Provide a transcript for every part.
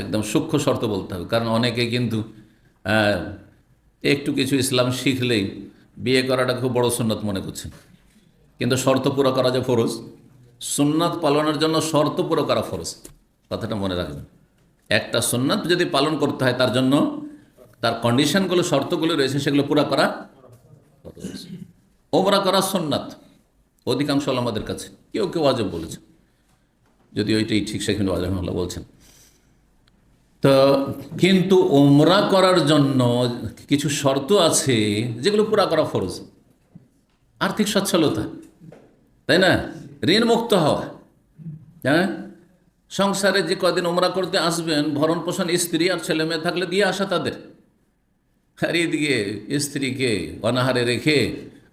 একদম সূক্ষ্ম শর্ত বলতে হবে। কারণ অনেকে কিন্তু একটু কিছু ইসলাম শিখলেই বিয়ে করাটা খুব বড় সুন্নত মনে করছেন। কিন্তু শর্ত পুরো করা যে ফরজ, সুন্নাত পালনের জন্য শর্ত পুরো করা ফরজ। কথাটা মনে রাখবেন। একটা সুন্নাত যদি পালন করতে হয়, তার জন্য তার কন্ডিশনগুলো শর্তগুলো রয়েছে, সেগুলো পুরো করা ওমরা করা সুন্নাত, অধিকাংশ আমাদের কাছে। কেউ কেউ আজব বলেছে। যদি ওইটাই ঠিক সেখানে আজমুল্লাহ বলছেন। তো কিন্তু ওমরা করার জন্য কিছু শর্ত আছে যেগুলো পুরা করা ফরজ। আর্থিক সচ্ছলতা, তাই না? ঋণ মুক্ত হওয়া। হ্যাঁ? সংসারে যে কদিন ওমরা করতে আসবেন ভরণ পোষণ স্ত্রী আর ছেলে মেয়ে থাকলে দিয়ে আসা তাদের। আর এদিকে স্ত্রীকে অনাহারে রেখে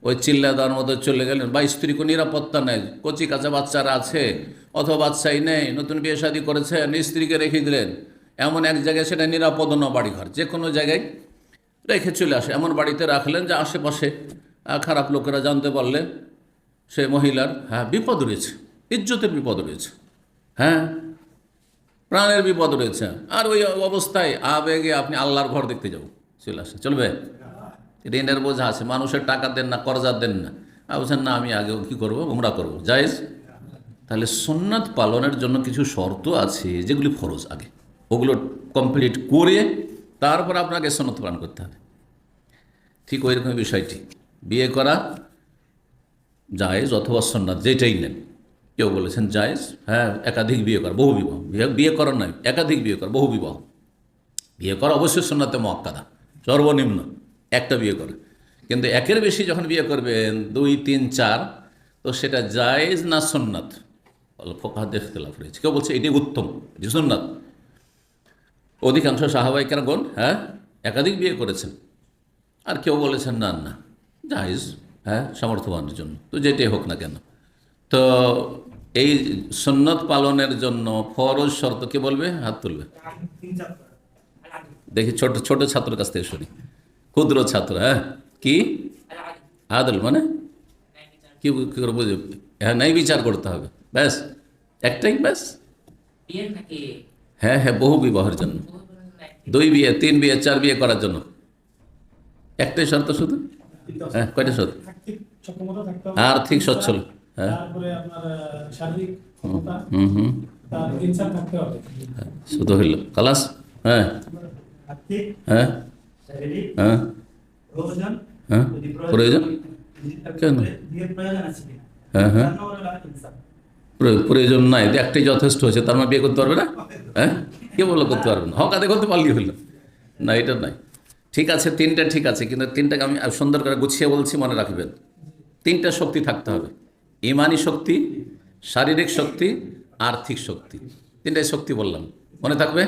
ওই চিল্লা দেওয়ার মতো চলে গেলেন। বা স্ত্রীকে নিরাপত্তা নেই, কচি কাঁচা বাচ্চারা আছে, অথবা বাচ্চাই নেই, নতুন বিয়ে শাদী করেছেন, স্ত্রীকে রেখে দিলেন। এমন এক জায়গায় সেটা নিরাপদ ন বাড়িঘর, যে কোনো জায়গায় রেখে চলে আসে। এমন বাড়িতে রাখলেন যে আশেপাশে খারাপ লোকেরা জানতে পারলে সে মহিলার হ্যাঁ বিপদ রয়েছে, ইজ্জতের বিপদ রয়েছে হ্যাঁ প্রাণের বিপদ রয়েছে। আর ওই অবস্থায় আবেগে আপনি আল্লাহর ঘর দেখতে যাব চলে আসে, চলবে? ঋণের বোঝা আছে, মানুষের টাকা দেন না, কর্জা দেন না। বলছেন, না, আমি আগে কী করব? উমরা করব। জায়েজ? তাহলে সুন্নাত পালনের জন্য কিছু শর্ত আছে যেগুলি ফরজ আগে। ওগুলো কমপ্লিট করে তারপর আপনাকে সন্ন্যত পালন করতে হবে। ঠিক ওই রকম বিষয়টি। বিয়ে করা জায়েজ অথবা সন্ন্যাত যেটাই নেন। কেউ বলেছেন জায়েজ হ্যাঁ একাধিক বিয়ে করা, বহু বিবাহ। বিয়ে করার নয়, একাধিক বিয়ে করা, বহু বিবাহ। বিয়ে করা অবশ্যই সন্ন্যাতে মক্কাদা সর্বনিম্ন একটা বিয়ে করে। কিন্তু একের বেশি যখন বিয়ে করবেন, দুই, তিন, চার, তো সেটা জায়েজ না সন্ন্যাত ফোকাহাদ ইখতলাফ রয়েছে। কেউ বলছে এটি উত্তম এটি সন্ন্যাত অধিকাংশ সাহাবাই কেন? হ্যাঁ? একাধিক বিয়ে করেছেন। আর কেউ বলেছেন, না না জায়েজ হ্যাঁ সামর্থ্যবানের জন্য। তো যেটাই হোক না কেন। তো এই সন্ন্যত পালনের জন্য ফরজ শর্ত কে বলবে? হাত তুলবে। দেখি, ছোট ছোট ছাত্রের কাছ থেকে শুনি। ক্ষুদ্র ছাত্র হ্যাঁ? কি? আদল মানে? কি করে বুঝে হ্যাঁ নাই বিচার করতে হবে। ব্যাস, একটাই ব্যাস। হ্যাঁ হ্যাঁ বহু বিবাহের জন্য। দুই বিয়ে, তিন বিয়ে, চার বিয়ে করার জন্য। একটাই শর্ত শুধু? হ্যাঁ কয়টা শর্ত? আর্থিক সচ্ছল হ্যাঁ। হুম হুম শুধু হইল। খালাস? হ্যাঁ। হ্যাঁ। হ্যাঁ। হ্যাঁ। প্রয়োজন? কিনা? হ্যাঁ হ্যাঁ। প্রয়োজন নাই। একটাই যথেষ্ট হয়েছে, তার মানে বিয়ে করতে পারবে না? হ্যাঁ? কে বলল করতে পারবে না? হক আদে করতে পারলি হইল না, এটা নাই। ঠিক আছে, তিনটা ঠিক আছে, কিন্তু তিনটাকে আমি সুন্দর করে গুছিয়ে বলছি, মনে রাখবেন। তিনটা শক্তি থাকতে হবে। ইমানি শক্তি, শারীরিক শক্তি, আর্থিক শক্তি। তিনটাই শক্তি বললাম। মনে থাকবে?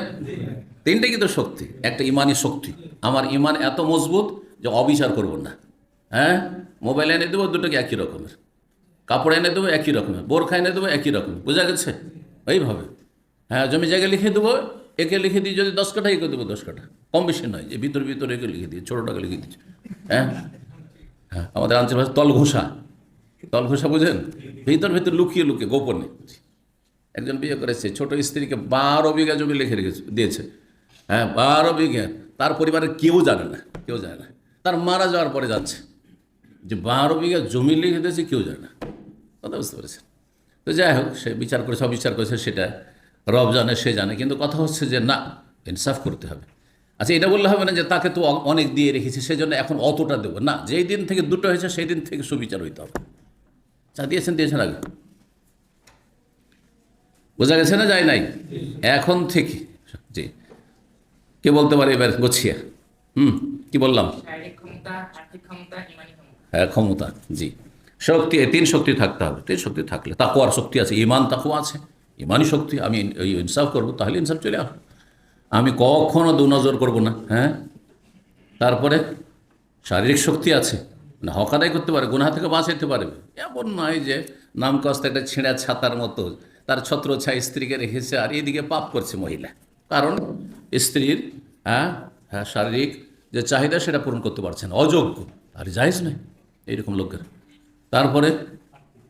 তিনটে কিন্তু শক্তি, একটা ইমানি শক্তি। আমার ইমান এত মজবুত যে অবিচার করব না। হ্যাঁ? মোবাইল এনে দেবো, দুটোকে একই রকমের। কাপড় এনে দেবো একই রকমের, বোরখা এনে দেবো একই রকম বোঝা গেছে? এইভাবে। হ্যাঁ জমি জায়গায় লিখে দেবো, একে লিখে দিই যদি দশ কাঠা, একে দেবো দশ কাঠা। কম বেশি নয়, যে ভিতর ভিতরে একে লিখে দিই ছোটোটাকে লিখে দিচ্ছি হ্যাঁ? হ্যাঁ আমাদের আঞ্চলিক ভাষা তল ঘোষা তল ঘোষা বুঝেন? ভিতর ভিতর লুকিয়ে লুকিয়ে, গোপনে। একজন বিয়ে করেছে ছোট স্ত্রীকে বারো বিঘা জমি লিখে রেখেছে, দিয়েছে। হ্যাঁ বারো বিঘা। তার পরিবারের কেউ জানে না, কেউ জানে না। তার মারা যাওয়ার পরে যাচ্ছে। যে বারো বিঘা জমি লিখে দিয়েছে কেউ জানে না। কথা বুঝতে পেরেছেন? তো যাই হোক, সে বিচার করেছে, অবিচার করেছে, সেটা রব জানে, সে জানে, কিন্তু কথা হচ্ছে যে না, ইনসাফ করতে হবে। আচ্ছা এটা বললে হবে না যে তাকে তো অনেক দিয়ে রেখেছি সেই জন্য এখন অতটা দেবো। না, যেই দিন থেকে দুটো হয়েছে, সেই দিন থেকে সুবিচার হইতে হবে। যা দিয়েছেন দিয়েছেন আগে। বোঝা গেছে না যায় নাই? এখন থেকে। জি। কে বলতে পারে এবার? গুছিয়ে। হুম, কি বললাম? হ্যাঁ ক্ষমতা, জি। শক্তি তিন শক্তি থাকতে হবে, তিন শক্তি থাকলে। তাকুয়ার শক্তি আছে ইমান তাকুয়া আছে। ইমানই শক্তি, আমি ইনসাফ করব, তাহলে ইনসাফ চলে আসবে। আমি কখনো দু নজর করব না হ্যাঁ? তারপরে শারীরিক শক্তি আছে, না, হক আদায় করতে পারে, গুনাহ থেকে বাঁচাইতে পারবে। এমন নয় যে নাম কষ্ট একটা ছেঁড়া ছাতার মতো, তার ছত্র ছাই স্ত্রীকে রেখেছে, আর এদিকে পাপ করছে মহিলা। কারণ স্ত্রীর হ্যাঁ হ্যাঁ শারীরিক যে চাহিদা, সেটা পূরণ করতে পারছে না। অযোগ্য আর জায়জ নয় এইরকম লোকের। তারপরে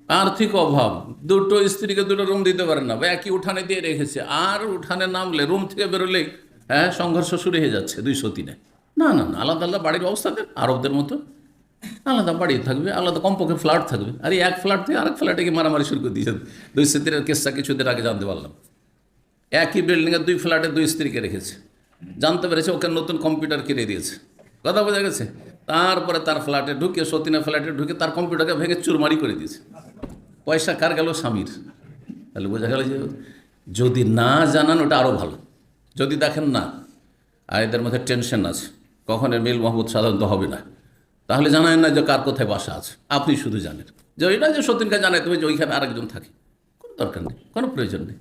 আর্থিক অভাব, দুটো স্ত্রীকে দুটো রুম দিতে পারেন না, বা একই উঠানে দিয়ে রেখেছে, আর উঠানে নামলে রুম থেকে বেরোলেই হ্যাঁ সংঘর্ষ শুরু হয়ে যাচ্ছে দুইশো তিনে না না না, আলাদা আলাদা বাড়ির অবস্থা দেন আরবদের মতো। আলাদা বাড়ি থাকবে, আলাদা কমপক্ষে ফ্ল্যাট থাকবে। আর এক ফ্ল্যাট থেকে আরেক ফ্ল্যাটে গিয়ে মারামারি শুরু করে দিয়েছেন দুই স্ত্রীর কেসটা কিছুদিন আগে জানতে পারলাম। একই বিল্ডিংয়ে দুই ফ্ল্যাটে দুই স্ত্রীকে রেখেছে। জানতে পেরেছে ওকে নতুন কম্পিউটার কিনে দিয়েছে। কথা বোঝা গেছে? তারপরে তার ফ্ল্যাটে ঢুকে সতীনা ফ্ল্যাটে ঢুকে তার কম্পিউটারকে ভেঙে চুরমারি করে দিয়েছে। পয়সা কার গেল? স্বামীর। তাহলে বোঝা গেল যে যদি না জানান, ওটা আরও ভালো। যদি দেখেন না, আর এদের মধ্যে টেনশন আছে, কখন এর মিল মহম্মদ সাধারণত হবে না। তাহলে জানায় না যে কার কোথায় বাসা আছে। আপনি শুধু জানেন। যে ওইটা যে সতীনকে জানাই তুমি যে ওইখানে আরেকজন থাকে। কোনো দরকার নেই, কোনো প্রয়োজন নেই।